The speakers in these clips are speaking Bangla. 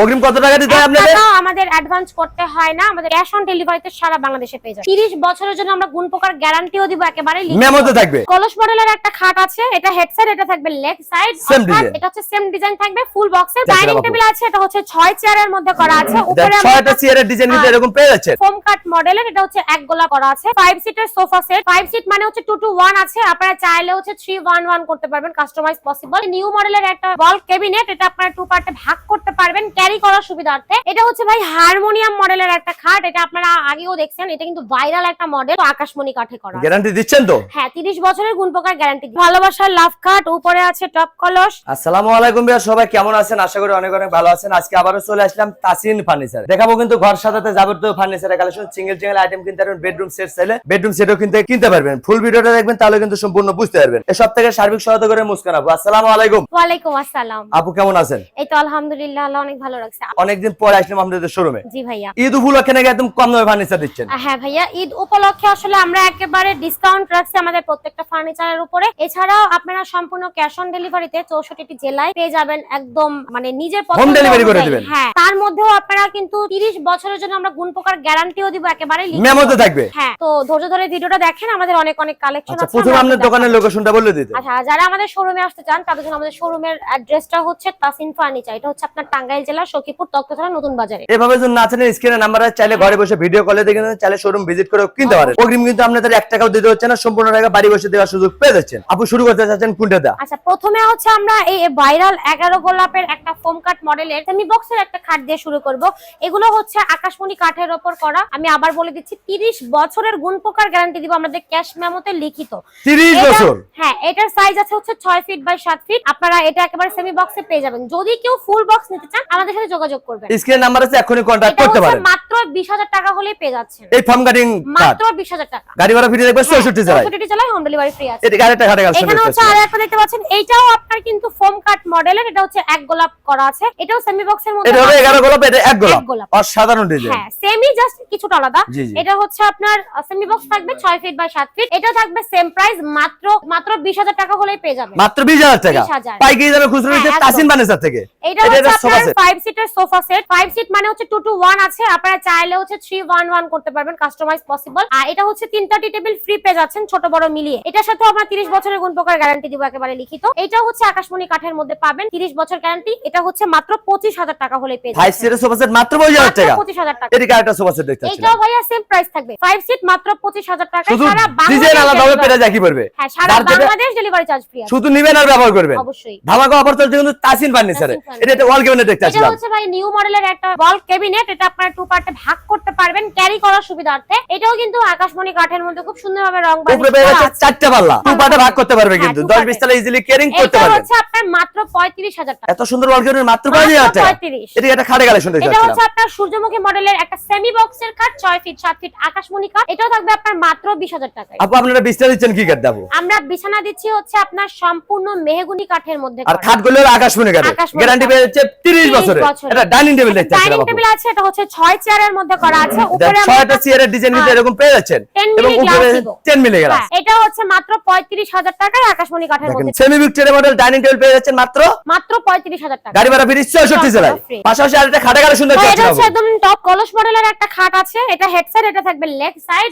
অগ্রিম কত টাকা দিতে হয় আপনাদের? আমাদের অ্যাডভান্স করতে হয় না আমাদের ক্যাশ অন ডেলিভারিতে সারা বাংলাদেশে পেয়ে যাবে 30 বছরের জন্য আমরা গুণ প্রকার গ্যারান্টিও দিব একেবারে। মেমোতে থাকবে। কলস মডেলের একটা খাট আছে এটা হেডসেট এটা থাকবে লেগ সাইড design. এটা হচ্ছে সেম ডিজাইন থাকবে ফুল বক্সের ডাইনিং টেবিল আছে এটা হচ্ছে ছয় চেয়ারের মধ্যে করা আছে। উপরে ছয়টা চেয়ারের ডিজাইন কিন্তু। এরকম পেয়ে যাচ্ছেন। ফোম কাট মডেলের এটা হচ্ছে এক গোলা করা আছে। ফাইভ সিটের সোফা সেট ফাইভ সিট মানে হচ্ছে টু টু ওয়ান আছে। আপনারা চাইলে হচ্ছে থ্রি ওয়ান ওয়ান করতে পারবেন কাস্টমাইজ পসিবল নিউ মডেলের একটা বল ক্যাবিনেট এটা আপনারা টু পার্টে ভাগ করতে পারবেন। ক্যারি করার সুবিধার্থে এটা হচ্ছে ভাই হারমোনিয়াম মডেলের একটা খাট এটা আপনারা আগেও দেখছেন এটা কিন্তু ভাইরাল একটা মডেল আকাশমণি কাঠে করা গ্যারান্টি দিচ্ছেন তো? হ্যাঁ তিরিশ বছরের গুণ প্রকার গ্যারান্টি ভালোবাসার লাভ কাট উপরে আছে টপ কলস আসসালামু আলাইকুম ভাইয়া সবাই কেমন আছেন? আশা করি অনেক অনেক ভালো আছেন। আজকে আবারও চলে আসলাম তাসিন ফার্নিচার দেখাবো কিন্তু ঘর সাজাতে যাবতীয় ফার্নিচারের কালেকশন সিঙ্গেল সিঙ্গেল আইটেম কিনতে পারবেন বেডরুম সেট চাইলে বেডরুম সেটও কিনতে কিনতে পারবেন। ফুল ভিডিওটা দেখবেন তাহলে কিন্তু সম্পূর্ণ বুঝতে পারবেন। এ সব থেকে সার্বিক সহায়তা করে মুস্কান আপু। আসসালামু আলাইকুম। ওয়ালাইকুম আসসালাম। আপু কেমন আছেন? এই তো আলহামদুলিল্লাহ আল্লাহ অনেক ভালো রাখছে অনেকদিন পরে আসলাম আপনাদের শোরুমে জি ভাইয়া। ঈদ উপলক্ষে নাকি একদম কম দামে ফার্নিচার দিচ্ছেন? হ্যাঁ ভাইয়া ঈদ উপলক্ষে আসলে আমরা একেবারে ডিসকাউন্ট রাখছি আমাদের প্রত্যেকটা ফার্নিচারের উপরে। এছাড়াও আপনারা সম্পূর্ণ ক্যাশ অন ডেলিভারিতে চৌষট্টি জেলায় পেয়ে যাবেন একদম মানে নিজের পছন্দ delivery করে। দিবেন। হ্যাঁ তার মধ্যেও আপনারা কিন্তু তিরিশ বছরের জন্য আমরা গুণ প্রকার গ্যারান্টিও দিব একেবারে। মেমোতে থাকবে। হ্যাঁ তো ধৈর্য ধরে ভিডিওটা দেখেন আমাদের অনেক অনেক কালেকশন আচ্ছা আছে প্রথমে আপনার আপনাদের দোকানের লোকেশনটা বলে দিতে। আচ্ছা যারা আমাদের শোরুমে আসতে চান তাদের জন্য আমাদের শোরুমের অ্যাড্রেসটা হচ্ছে তাসিন ফার্নিচার এটা হচ্ছে আপনার টাঙ্গাইল জেলার সখীপুর নতুন বাজারে। এভাবে যদি না স্ক্রিনে নাম্বার আছে চাইলে ঘরে বসে ভিডিও কলে দেখে চাইলে শোরুম ভিজিট করে কিনতে পারেন। অগ্রিম কিন্তু আপনাদের এক টাকাও দিতে হচ্ছে না সম্পূর্ণ টাকা বাড়ি বসে দেওয়ার সুযোগ পেয়ে যাচ্ছেন। আপু শুরু করতে চাচ্ছেন কোনটা দা আচ্ছা প্রথমে হচ্ছে আমরা এই ভাইরাল এগারো গোলাপের একটা ফোম কাট মডেলের সেমি বক্সের একটা খাট দিয়ে শুরু করব। এগুলো হচ্ছে আকাশমণি কাঠের ওপর করা। আমি আবার বলে দিচ্ছি তিরিশ বছরের গুণ গ্যারান্টি দিব আমাদের ক্যাশ মেমোতে লিখিত। তিরিশ বছর? হ্যাঁ এটার সাইজ আছে হচ্ছে ছয় ফিট বাই সাত ফিট আপনারা এটা একেবারে সেমি বক্সে পেয়ে যাবেন। যদি কেউ ফুল বক্স নিতে চান আমাদের আমাদের সাথে যোগাযোগ করবেন। স্ক্রিনে নাম্বার আছে এখনই কন্টাক্ট করতে পারেন। মাত্র 20000 টাকা হলেই পেয়ে যাচ্ছেন। এই ফার্ম গাড়ি মাত্র 20000 টাকা। গাড়ি ভাড়া ফ্রি থাকবে 64 জেলায়। 64 চালায় হোম ডেলিভারি ফ্রি আছে। এটা আরেকটা ঘাটে গেল এখানে হচ্ছে আর একটা দেখতে পাচ্ছেন এইটাও আপনার কিন্তু ফোম কাট মডেলের এটা হচ্ছে এক গোলাপ করা আছে। এটাও সেমি বক্সের মধ্যে এটা হবে 11 গোলাপ এটা এক গোলাপ। অসাধারণ ডিজাইন হ্যাঁ সেমি জাস্ট কিছুটা আলাদা। এটা হচ্ছে আপনার সেমি বক্স থাকবে 6 ফিট বাই 7 ফিট এটা থাকবে সেম প্রাইস মাত্র মাত্র 20000 টাকা হলেই পেয়ে যাবেন। মাত্র 20000 টাকা। পাইকারি দামে খুচরা হ্যাঁ, নিতে তাসিন বানেসার থেকে। এটা হচ্ছে আপনার 5 সিটের সোফা সেট ফাইভ সিট মানে হচ্ছে টু টু ওয়ান আছে। আপনারা চাইলে হচ্ছে থ্রি ওয়ান ওয়ান করতে পারবেন কাস্টমাইজ পসিবল আর এটা হচ্ছে তিনটা টি টেবিল ফ্রি পেয়ে যাচ্ছেন ছোট বড় মিলিয়ে। এটার সাথে আমরা তিরিশ বছরের গুণ প্রকার গ্যারান্টি দিব একেবারে লিখিত। এটা হচ্ছে আকাশমণি কাঠের মধ্যে পাবেন। তিরিশ বছর গ্যারান্টি এটা হচ্ছে মাত্র পঁচিশ হাজার টাকা হলে পেয়ে ফাইভ সিটের সোফা সেট মাত্র পঁচিশ হাজার টাকা। পঁচিশ হাজার টাকা। এদিকে সোফা সেট দেখতে ভাইয়া সেম প্রাইস থাকবে। ফাইভ সিট মাত্র পঁচিশ হাজার টাকা সারা বাংলাদেশ হ্যাঁ সারা বাংলাদেশ ডেলিভারি চার্জ ফ্রি আছে। শুধু নিবেন আর ব্যবহার করবেন। অবশ্যই। ধামাকা অফার চলছে কিন্তু তাসিন ফার্নিচারে এটা একটা ওয়াল ক্যাবিনেট দেখতে পাচ্ছিলাম হচ্ছে ভাই নিউ মডেলের একটা ওয়াল ক্যাবিনেট এটা আপনারা টু পার্টে ভাগ করতে পারবেন ক্যারি করার সুবিধার্থে। এটাও কিন্তু আকাশমণি কাঠের মধ্যে খুব সুন্দরভাবে রং। চারটা পাল্লা। দু পাটে ভাগ করতে পারবে হ্যাঁ, কিন্তু। দু দশ পাটে। বিশ তালা ইজিলি কেয়ারিং করতে এটা হচ্ছে আপনার মাত্র পঁয়ত্রিশ হাজার টাকা। এত সুন্দর ওয়াল ক্যাবিনেট মাত্র মাত্র পঁয়ত্রিশ হাজার টাকা এটা একটা খাটে কালেকশন দেখতে এটা হচ্ছে আপনার সূর্যমুখী মডেলের একটা সেমি বক্সের কাঠ ছয় ফিট সাত ফিট আকাশমণি কাঠ এটাও থাকবে আপনার মাত্র বিশ হাজার টাকায়। আপু আপনারা দিচ্ছেন কি কাঠ দেবো আমরা বিছানা দিচ্ছি হচ্ছে আপনার সম্পূর্ণ মেহগুনি কাঠের মধ্যে আর। গুলো আকাশমণি কাঠে গ্যারান্টি কাঠ। পেয়ে যাচ্ছে তিরিশ 30 বছরে বছরের। এটা ডাইনিং টেবিল দেখতে ডাইনিং টেবিল আছে এটা হচ্ছে ছয় চেয়ারের মধ্যে করা আছে। উপরে আমরা চেয়ারের ডিজাইন কিন্তু হ্যাঁ। এরকম পেয়ে যাচ্ছেন। এবং উপরে glass দিব। টেন মিলি গেলাস হ্যাঁ, এটা হচ্ছে মাত্র পঁয়ত্রিশ হাজার টাকায় আকাশমণি কাঠের মধ্যে। Semi Victoria model dining table পেয়ে যাচ্ছেন মাত্র? মাত্র পঁয়ত্রিশ হাজার টাকা। গাড়ি ভাড়া ফিরিস চৌষট্টি জেলায়। Free। পাশাপাশি আরেকটা খাটে কালেকশন দেখতে তো এটা হচ্ছে একদম টপ কলস মডেলের একটা খাট আছে। এটা হেডসেট এটা থাকবে লেগ সাইড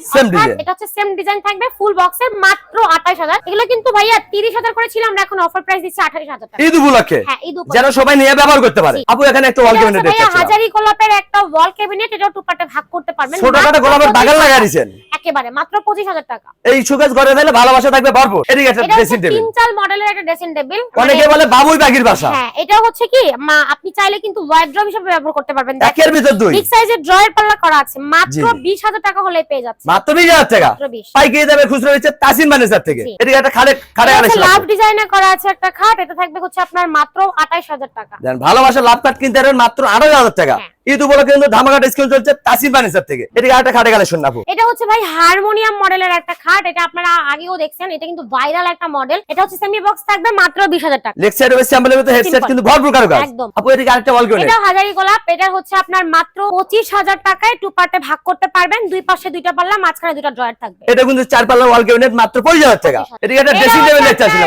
এটা হচ্ছে সেম ডিজাইন থাকবে ফুল বক্সের মাত্র আঠাশ হাজার। এগুলো কিন্তু ভাইয়া তিরিশ হাজার করে ছিল আমরা এখন অফার প্রাইস দিচ্ছি আঠাশ হাজার টাকা। ঈদ উপলক্ষে? হ্যাঁ ঈদ উপলক্ষে। যেন সবাই নিয়ে ব্যবহার করতে পারে। আপু এখানে একটা ওয়াল ক্যাবিনেট দেখতে পাচ্ছিলাম। হাজারি গোলাপের একটা ওয়াল ক্যাবিনেট এটাও টু পার্টে ভাগ করতে পারবেন। ছোটখাটো মাত্র গোলাপের বাগান লাগাই দিয়েছেন। একেবারে মাত্র পঁচিশ হাজার টাকা। এই সুকেশ ঘরে থাকলে ভালোবাসা থাকবে ভরপুর। এদিকে একটা ড্রেসিং টেবিল তিন চাল মডেলের একটা ড্রেসিং টেবিল অনেকে বলে বাবুই পাখির বাসা। হ্যাঁ এটা হচ্ছে কি মা আপনি চাইলে কিন্তু ওয়ার্ড্রপ হিসেবে ব্যবহার করতে পারবেন। একের ভিতর দুই। বিগ সাইজের ড্রয়ার পাল্লা করা আছে। মাত্র জি, জি। বিশ হাজার টাকা হলে পেয়ে যাচ্ছে। মাত্র বিশ হাজার টাকা। মাত্র বিশ। পাইকারি দামে খুচরো দিচ্ছে তাসিন ফার্নিচার থেকে। এদিকে একটা খাটে খাটে এটা কালেকশন লাভ ডিজাইনে করা আছে একটা খাট। এটা থাকবে হচ্ছে আপনার মাত্র আঠাইশ হাজার টাকা। দেন ভালোবাসা লাভ কাট কিনতে পারবেন মাত্র আঠারো হাজার টাকা হ্যাঁ। ঈদ উপলক্ষে কিন্তু ধামাকা ডিসকাউন্ট চলছে তাসিন ফার্নিচার থেকে। এদিকে একটা খাটে কালেকশন নাবো এটা হচ্ছে ভাই হারমোনিয়াম মডেলের একটা খাট এটা আপনারা আগেও দেখছেন এটা কিন্তু ভাইরাল একটা মডেল এটা হচ্ছে সেমি বক্স থাকবে মাত্র বিশ হাজার টাকা। লেগ সাইড ওয়েস্ট স্যাম্পলের মধ্যে হেডসেট কিন্তু ভরপুর কারও কাজ একদম। আপু এদিকে আরেকটা ওয়াল করে এটা হাজারি গোলাপ এটা হচ্ছে আপনার মাত্র পঁচিশ হাজার টাকায় টু পার্টে ভাগ করতে পারবেন। দুই পাশে দুইটা পাল্লা মাঝখানে দুইটা ড্রয়ার থাকবে। এটা কিন্তু চার পাল্লা ওয়াল ক্যাবিনেট মাত্র পঁচিশ হাজার টাকা। এদিকে একটা ড্রেসিং টেবিল দেখতে আপু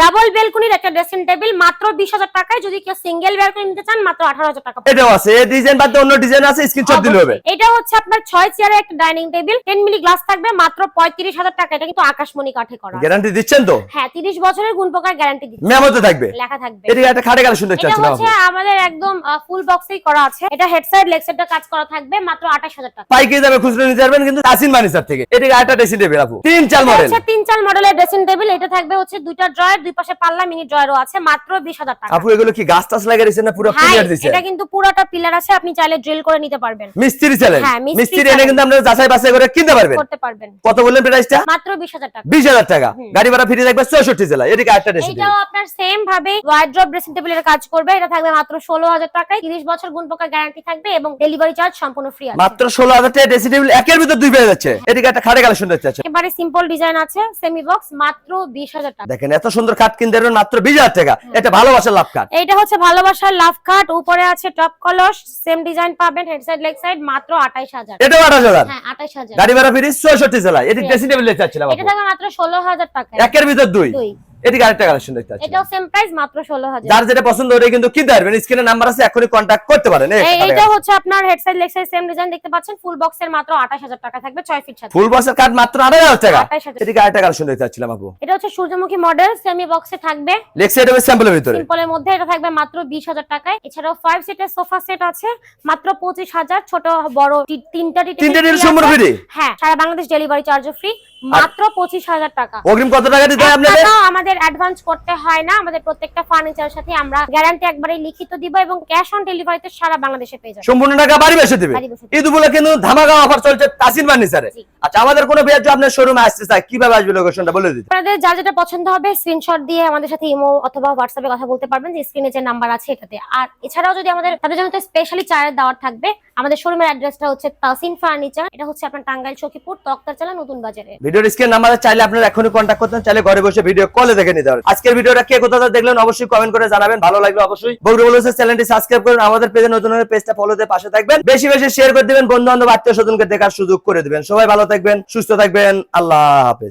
ডাবল বেলকুনির একটা ড্রেসিং টেবিল মাত্র বিশ হাজার টাকায়। যদি কেউ সিঙ্গেল বেলকুনি নিতে চান মাত্র আঠারো হাজার টাকা পড়বে। এটাও আছে। এই ডিজাইন বাদ অন্য ডিজাইন আছে স্ক্রিনশট দিলে হবে। এটা হচ্ছে আপনার ছয় চেয়ারের একটা dining table ten milli glass থাকবে মাত্র পঁয়ত্রিশ হাজার টাকা। এটা কিন্তু আকাশমণি কাঠে করা। গ্যারান্টি দিচ্ছেন তো? হ্যাঁ তিরিশ বছরের গুণ প্রকার গ্যারান্টি দিচ্ছে। মেমোতে থাকবে? লেখা থাকবে। এদিকে একটা খাটে কালেকশন দেখতে এটা হচ্ছে আমাদের একদম ফুল বক্সেই করা আছে। এটা হেড সাইড লেগ সাইডটা কাজ করা থাকবে মাত্র আঠাশ হাজার টাকা। পাইকারি দামে খুচরো নিতে পারবেন কিন্তু তাসিন ফার্নিচার থেকে। এদিকে একটা ড্রেসিং টেবিল আপু? তিন চার মডেল হচ্ছে তিন চার মডেলের ড্রেসিং টেবিল এটা থাকবে হচ্ছে দুইটা ড্রয়ার দুই পাশে পাল্লা মিনি ড্রয়ারও আছে মাত্র বিশ হাজার টাকা। আপু এগুলো কি গাছ টাছ লাগিয়ে দিয়েছেন না পুরো দিয়েছেন এটা কিন্তু পুরোটা পিলার আছে আপনি চাইলে ড্রিল করে নিতে পারবেন। মিস্ত্রি চ্যালেঞ্জ হ্যাঁ, মিস্ত্রি এনে কিন্তু আপনারা যাচাই বাছাই করে কিনতে পারবেন। করতে পারবেন। কত বললেন প্রাইসটা মাত্র বিশ হাজার টাকা। বিশ হাজার টাকা। গাড়ি ভাড়া ফ্রি থাকবে চৌষট্টি জেলা এদিকে একটা ড্রেসিং এইটাও আপনার সেম ভাবে ওয়াইড্রপ ড্রেসিং টেবিলের কাজ করবে। এটা থাকবে মাত্র ষোলো হাজার টাকায়। তিরিশ বছর গুণ প্রকার গ্যারান্টি থাকবে এবং ডেলিভারি চার্জ সম্পূর্ণ ফ্রি আছে। মাত্র ষোলো হাজার টাকা ড্রেসিং টেবিল একের ভিতর দুই পেয়ে যাচ্ছে। এদিকে একটা খাটে কালেকশন দেখতে আছে একেবারে সিম্পল ডিজাইন আছে সেমি বক্স মাত্র বিশ হাজার টাকা। দেখেন এত সুন্দর খাট কিনতে মাত্র বিশ হাজার টাকা। এটা ভালোবাসার লাভ খাট। এইটা হচ্ছে ভালোবাসার লাভ কাট উপরে আছে টপ কলস সেম ডিজাইন পাবেন হেড সাইড লেগ সাইড মাত্র আঠাইশ হাজার। এটাও আঠাশ হাজার? হ্যাঁ আঠাইশ হাজার। গাড়ি ভাড়া ফ্রি এটি ড্রেসিং টেবিল চাচ্ছিলাম এটা থাকবে মাত্র ষোলো হাজার টাকা একের ভিতর দুই? দুই। এদিকে আরেকটা কালেকশন দেখতে পাচ্ছি এটাও সেম প্রাইস মাত্র ষোলো হাজার যার যেটা পছন্দ ওটাই কিন্তু কিনতে পারবেন। স্ক্রিনে নাম্বার আছে এখনই কন্ট্যাক্ট করতে পারেন। এইটা হচ্ছে আপনার head side leg side same design দেখতে পাচ্ছেন। ফুল বক্সের মাত্র আঠাশ হাজার টাকা থাকবে ছয় ফিট সাথে। ফুল বক্সের কাঠ মাত্র আড়াই হাজার টাকা। 28,000 এদিকে আরেকটা কালেকশন দেখতে চাচ্ছিলাম আপু। এটা হচ্ছে সূর্যমুখী মডেল সেমি বক্সে থাকবে। লেগ সাইড হবে স্যাম্পলের ভিতরে। সিম্পলের মধ্যে এটা থাকবে মাত্র বিশ হাজার টাকায়। এছাড়াও ফাইভ সিটের সোফা সেট আছে মাত্র পঁচিশ হাজার। ছোট বড় তিনটা তিনটে সম্পূর্ণ ফ্রি হ্যাঁ সারা বাংলাদেশ ডেলিভারি চার্জও ফ্রি মাত্র পঁচিশ হাজার টাকা। অগ্রিম কত টাকা দিতে হয় আপনাদের? আমাদের অ্যাডভান্স করতে হয় না। আমাদের প্রত্যেকটা ফার্নিচারের সাথে আমরা গ্যারান্টি একবারে লিখিত দিব এবং ক্যাশ অন ডেলিভারিতে সারা বাংলাদেশে পেয়ে যাবেন। সম্পূর্ণ টাকা বাড়ি বেসে দিবে। ঈদ উপলক্ষে কিন্তু ধামাকা অফার চলছে তাসিন ফার্নিচারে। আচ্ছা আমাদের কোনো বিয়ার যদি আপনার শোরুমে আসতে চায় কীভাবে আসবে লোকেশনটা বলে দিতে? আপনাদের যার যেটা পছন্দ হবে স্ক্রিনশট দিয়ে আমাদের সাথে ইমো অথবা হোয়াটসঅ্যাপে কথা বলতে পারবেন। যে স্ক্রিনে যে নাম্বার আছে এটাতে। আর এছাড়াও যদি আমাদের তাদের জন্য স্পেশালি চায়ের দাওয়ার থাকবে আমাদের শোরুমের অ্যাড্রেসটা হচ্ছে তাসিন ফার্নিচার। এটা হচ্ছে আপনার টাঙ্গাইল সখীপুর তক্তারচালা নতুন বাজারে। ভিডিওর স্ক্রিন নাম্বারে চাইলে আপনারা এখনই কন্ট্যাক্ট করতেন চাইলে ঘরে বসে ভিডিও কলে দেখে নিতে পারেন। আজকের ভিডিওটা কে কোথাও দেখলেন অবশ্যই কমেন্ট করে জানাবেন, ভালো লাগবে অবশ্যই। বগুড়া বলেছে চ্যানেলটি সাবস্ক্রাইব করুন, আমাদের পেজে নতুন নতুন পেজটা ফলো দিয়ে পাশে থাকবেন। বেশি বেশি শেয়ার করে দিবেন বন্ধু বান্ধব আত্মীয় স্বজনকে দেখার সুযোগ করে দিবেন। সবাই ভালো থাকবেন, সুস্থ থাকবেন, আল্লাহ হাফেজ।